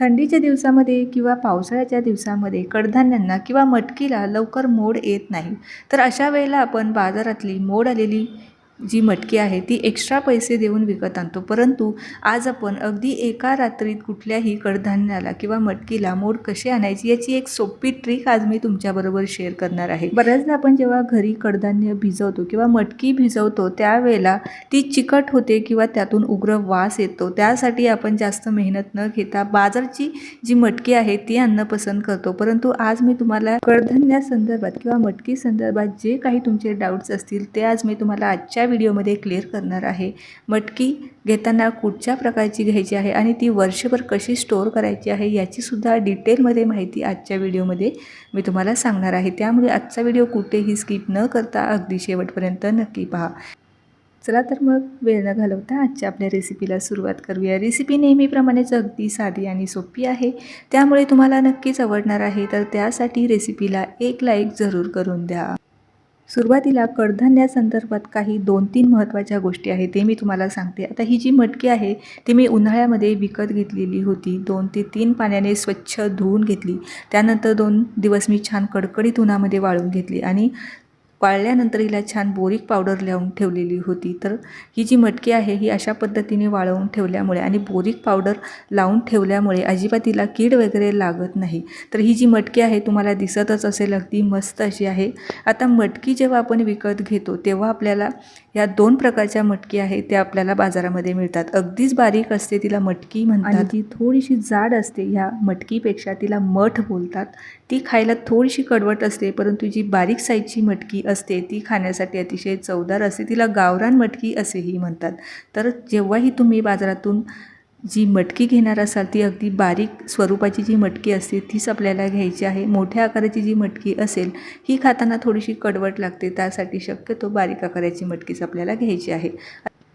थंडीच्या दिवसामध्ये किंवा पावसाळ्याच्या दिवसामध्ये कडधान्यांना किंवा मटकीला लवकर मोड येत नाही. तर अशा वेळेला आपण बाजारातली मोड आलेली जी मटकी आहे ती एक्स्ट्रा पैसे देऊन विकत आणतो. परंतु आज आपण अगदी एका रात्रीत कुठल्याही कडधान्याला किंवा मटकीला मोड कशी आणायची याची एक सोपी ट्रिक आज मी तुमच्याबरोबर शेअर करणार आहे. बऱ्याचदा आपण जेव्हा घरी कडधान्य भिजवतो किंवा मटकी भिजवतो त्यावेळेला ती चिकट होते किंवा त्यातून उग्र वास येतो. त्यासाठी आपण जास्त मेहनत न घेता बाजारची जी मटकी आहे ती आणणं पसंत करतो. परंतु आज मी तुम्हाला कडधान्या संदर्भात किंवा मटकी संदर्भात जे काही तुमचे डाऊट्स असतील ते आज मी तुम्हाला आजच्या व्हिडिओमध्ये क्लिअर करणार आहे. मटकी घेताना कुठच्या प्रकारची घ्यायची आहे आणि ती वर्षभर कशी स्टोअर करायची आहे याचीसुद्धा डिटेलमध्ये माहिती आजच्या व्हिडिओमध्ये मी तुम्हाला सांगणार आहे. त्यामुळे आजचा व्हिडिओ कुठेही स्किप न करता अगदी शेवटपर्यंत नक्की पहा. चला तर मग वेळ न घालवता आजच्या आपल्या रेसिपीला सुरुवात करूया. रेसिपी नेहमीप्रमाणेच अगदी साधी आणि सोपी आहे. त्यामुळे तुम्हाला नक्कीच आवडणार आहे तर त्यासाठी रेसिपीला एक लाईक जरूर करून द्या. सुरुवातीला कडधान्यासंदर्भात काही दोन तीन महत्त्वाच्या गोष्टी आहेत ते मी तुम्हाला सांगते. आता ही जी मटकी आहे ती मी उन्हाळ्यामध्ये विकत घेतलेली होती. दोन ते तीन पाण्याने स्वच्छ धुवून घेतली. त्यानंतर दोन दिवस मी छान कडकडीत उन्हामध्ये वाळून घेतली आणि वाळल्यानंतर हिला छान बोरीक पावडर लावून ठेवलेली होती. तर ही जी मटकी आहे ही अशा पद्धतीने वाळवून ठेवल्यामुळे आणि बोरिक पावडर लावून ठेवल्यामुळे अजिबात तिला कीड वगैरे लागत नाही. तर ही जी मटकी आहे तुम्हाला दिसतच असेल अगदी मस्त अशी आहे. आता मटकी जेव्हा आपण विकत घेतो तेव्हा आपल्याला या दोन प्रकारच्या मटकी आहेत त्या आपल्याला बाजारामध्ये मिळतात. अगदीच बारीक असते तिला मटकी म्हणतात. ती थोडीशी जाड असते ह्या मटकीपेक्षा तिला मठ बोलतात. ती खायला थोडीशी कडवट असते परंतु जी बारीक साईजची मटकी असते ती खाण्यासाठी अतिशय चवदार असते. तिला गावरान मटकी असेही म्हणतात. तर जेव्हाही तुम्ही बाजारातून जी मटकी घेणार असाल ती अगदी बारीक स्वरूपाची जी मटकी असते तीच आपल्याला घ्यायची आहे. मोठ्या आकाराची जी मटकी असेल ही खाताना थोडीशी कडवट लागते. त्यासाठी शक्यतो बारीक आकाराची मटकीच आपल्याला घ्यायची आहे.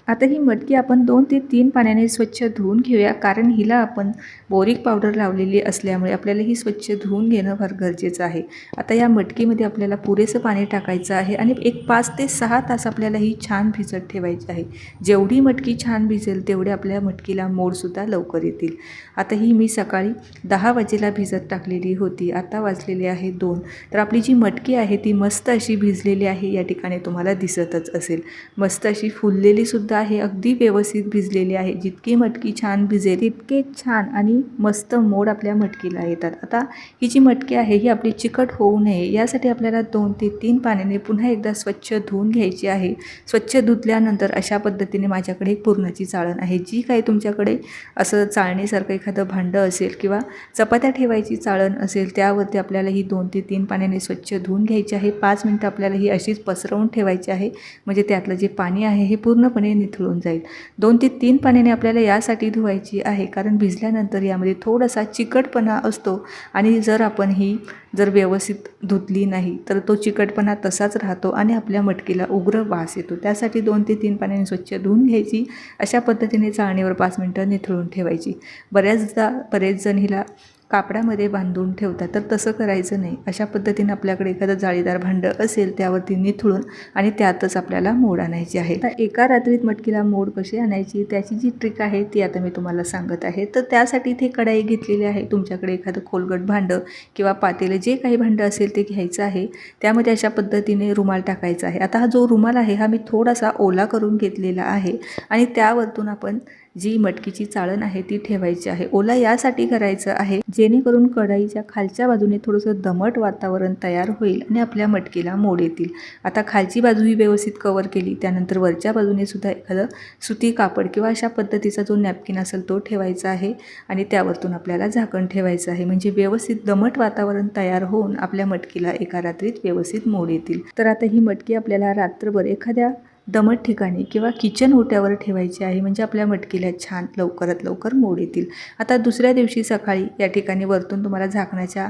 आता ही मटकी आपण दोन ते तीन पाण्याने स्वच्छ धुवून घेऊया कारण हिला आपण बोरिक पावडर लावलेली असल्यामुळे आपल्याला ही स्वच्छ धुवून घेणं फार गरजेचं आहे. आता या मटकीमध्ये आपल्याला पुरेसं पाणी टाकायचं आहे आणि एक पाच ते सहा तास आपल्याला ही छान भिजत ठेवायची आहे. जेवढी मटकी छान भिजेल तेवढे आपल्या मटकीला मोडसुद्धा लवकर येतील. आता ही मी सकाळी दहा वाजेला भिजत टाकलेली होती आता वाजलेली आहे दोन. तर आपली जी मटकी आहे ती मस्त अशी भिजलेली आहे या ठिकाणी तुम्हाला दिसतच असेल. मस्त अशी फुललेलीसुद्धा सुद्धा हे अगदी व्यवस्थित भिजलेली आहे. जितकी मटकी छान भिजेल तितके छान आणि मस्त मोड आपल्या मटकीला येतात. आता ही जी मटकी आहे ही आपली चिकट होऊ नये. यासाठी आपल्याला दोन ते तीन पाण्याने पुन्हा एकदा स्वच्छ धुवून घ्यायची आहे. स्वच्छ धुतल्यानंतर अशा पद्धतीने माझ्याकडे एक पूर्णाची चाळण आहे. जी काही तुमच्याकडे असं चाळणीसारखं एखादं भांडं असेल किंवा चपात्या ठेवायची चाळण असेल त्यावरती आपल्याला ही दोन ते तीन पाण्याने स्वच्छ धुवून घ्यायची आहे. पाच मिनटं आपल्याला ही अशीच पसरवून ठेवायची आहे. म्हणजे त्यातलं जे पाणी आहे हे पूर्णपणे निथळून जाईल. दोन ते तीन पाण्याने आपल्याला यासाठी धुवायची आहे. कारण भिजल्यानंतर यामध्ये थोडासा चिकटपणा असतो. आणि जर आपण ही जर व्यवस्थित धुतली नाही तर तो चिकटपणा तसाच राहतो आणि आपल्या मटकीला उग्र वास येतो. त्यासाठी दोन ते तीन पाण्याने स्वच्छ धुवून घ्यायची. अशा पद्धतीने चाळणीवर पाच मिनटं निथळून ठेवायची. बऱ्याचदा बरेच जण हिला कापडामध्ये बांधून ठेवतात. तर तसं करायचं नाही. अशा पद्धतीने आपल्याकडे एखादं जाळीदार भांडं असेल त्यावरती निथळून आणि त्यातच आपल्याला मोड आणायची आहे. तर एका रात्रीत मटकीला मोड कशी आणायची? त्याची जी ट्रिक आहे ती आता मी तुम्हाला सांगत आहे. तर त्यासाठी इथे कढाई घेतलेली आहे. तुमच्याकडे एखादं खोलगट भांडं किंवा पातेलं जे काही भांडं असेल ते घ्यायचं आहे. त्यामध्ये अशा पद्धतीने रुमाल टाकायचा आहे. आता हा जो रुमाल आहे हा मी थोडासा ओला करून घेतलेला आहे आणि त्यावरतून आपण जी मटकीची चाळण आहे ती ठेवायची आहे. ओला यासाठी करायचं आहे जेणेकरून कढाईच्या खालच्या बाजूने थोडंसं दमट वातावरण तयार होईल आणि आपल्या मटकीला मोड येतील. आता खालची बाजू ही व्यवस्थित कवर केली त्यानंतर वरच्या बाजूने सुद्धा एखादं सुती कापड किंवा अशा पद्धतीचा जो नॅपकिन असेल तो ठेवायचा आहे आणि त्यावरतून आपल्याला झाकण ठेवायचं आहे. म्हणजे व्यवस्थित दमट वातावरण तयार होऊन आपल्या मटकीला एका रात्रीत व्यवस्थित मोड येतील. तर आता ही मटकी आपल्याला रात्रभर एखाद्या दमट ठिकाणी किंवा किचन ओट्यावर ठेवायची आहे म्हणजे आपल्या मटकीला छान लवकरात लवकर मोड येतील. आता दुसऱ्या दिवशी सकाळी या ठिकाणी वरतून तुम्हाला झाकण्याच्या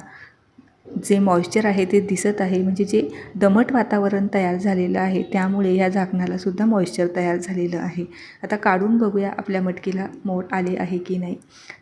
जे मॉइश्चर आहे ते दिसत आहे म्हणजे जे दमट वातावरण तयार झालेलं आहे त्यामुळे या झाकणालासुद्धा मॉइश्चर तयार झालेलं आहे. आता काढून बघूया आपल्या मटकीला मोड आले आहे की नाही.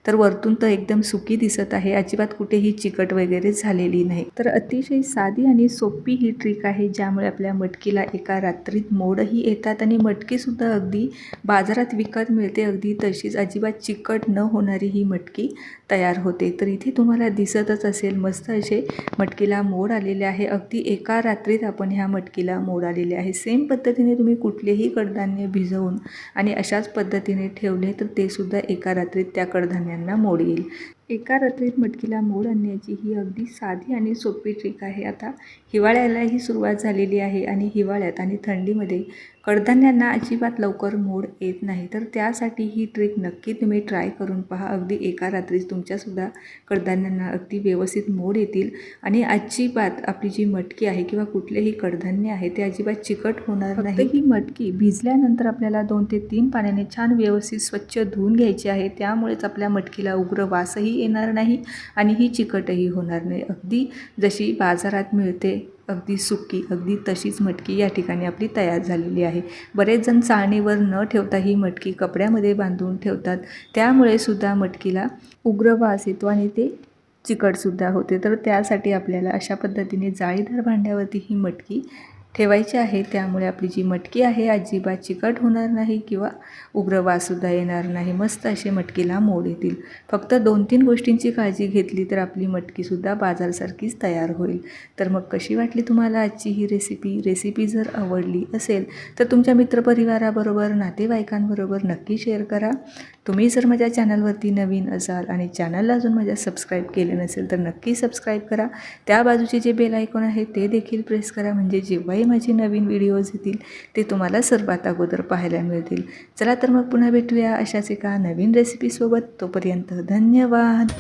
तर वरतून तर एकदम सुकी दिसत आहे अजिबात कुठेही चिकट वगैरे झालेली नाही. तर अतिशय साधी आणि सोपी ही ट्रिक आहे ज्यामुळे आपल्या मटकीला एका रात्रीत मोडही येतात आणि मटकीसुद्धा अगदी बाजारात विकत मिळते अगदी तशीच अजिबात चिकट न होणारी ही मटकी तयार होते. तर इथे तुम्हाला दिसतच असेल मस्त असे मटकीला मोड आलेले आहे. अगदी एका रात्रीत आपण ह्या मटकीला मोड आलेले आहे. सेम पद्धतीने तुम्ही कुठलेही कडधान्य भिजवून आणि अशाच पद्धतीने ठेवले तर ते सुद्धा एका रात्रीत त्या कडधान्यांना मोड येईल. एका रात्रीत मटकीला मोड आणण्याची ही अगदी साधी आणि सोपी ट्रिक आहे. आता हिवाळ्यालाही सुरुवात झालेली आहे आणि हिवाळ्यात आणि थंडीमध्ये कडधान्यांना अजिबात लवकर मोड येत नाही. तर त्यासाठी ही ट्रिक नक्की तुम्ही ट्राय करून पहा. अगदी एका रात्रीत तुमच्यासुद्धा कडधान्यांना अगदी व्यवस्थित मोड येतील आणि अजिबात आपली जी मटकी आहे किंवा कुठलेही कडधान्य आहे ते अजिबात चिकट होणार नाही. ही मटकी भिजल्यानंतर आपल्याला दोन ते तीन पाण्याने छान व्यवस्थित स्वच्छ धुवून घ्यायची आहे. त्यामुळेच आपल्या मटकीला उग्र वासही येणार नाही आणि ही चिकटही होणार नाही. अगदी जशी बाजारात मिळते अगदी सुकी अगदी तशीच मटकी या ठिकाणी आपली तयार झालेली आहे. बरेच जण चाळणीवर न ठेवता ही मटकी कपड्यामध्ये बांधून ठेवतात. त्यामुळे सुद्धा मटकीला उग्र वास येतो आणि ते चिकटसुद्धा होते. तर त्यासाठी आपल्याला अशा पद्धतीने जाळीदार भांड्यावरती ही मटकी ठेवायची आहे. त्यामुळे आपली जी मटकी आहे अजिबात चिकट होणार नाही किंवा उग्र वाससुद्धा येणार नाही. मस्त असे मटकीला मोड येतील. फक्त दोन तीन गोष्टींची काळजी घेतली तर आपली मटकीसुद्धा बाजारसारखीच तयार होईल. तर मग कशी वाटली तुम्हाला आजची ही रेसिपी रेसिपी जर आवडली असेल तर तुमच्या मित्रपरिवाराबरोबर नातेवाईकांबरोबर नक्की शेअर करा. तुम्ही जर माझ्या चॅनलवरती नवीन असाल आणि चॅनलला अजून माझ्या सबस्क्राईब केले नसेल तर नक्की सबस्क्राईब करा. त्या बाजूचे जे बेल आयकॉन आहे ते देखील प्रेस करा. म्हणजे जेव्हाही माझे नवीन व्हिडिओज येतील ते तुम्हाला सर्वात अगोदर पाहायला मिळतील. चला तर मग पुन्हा भेटूया अशाच एका नवीन रेसिपीसोबत तोपर्यंत धन्यवाद!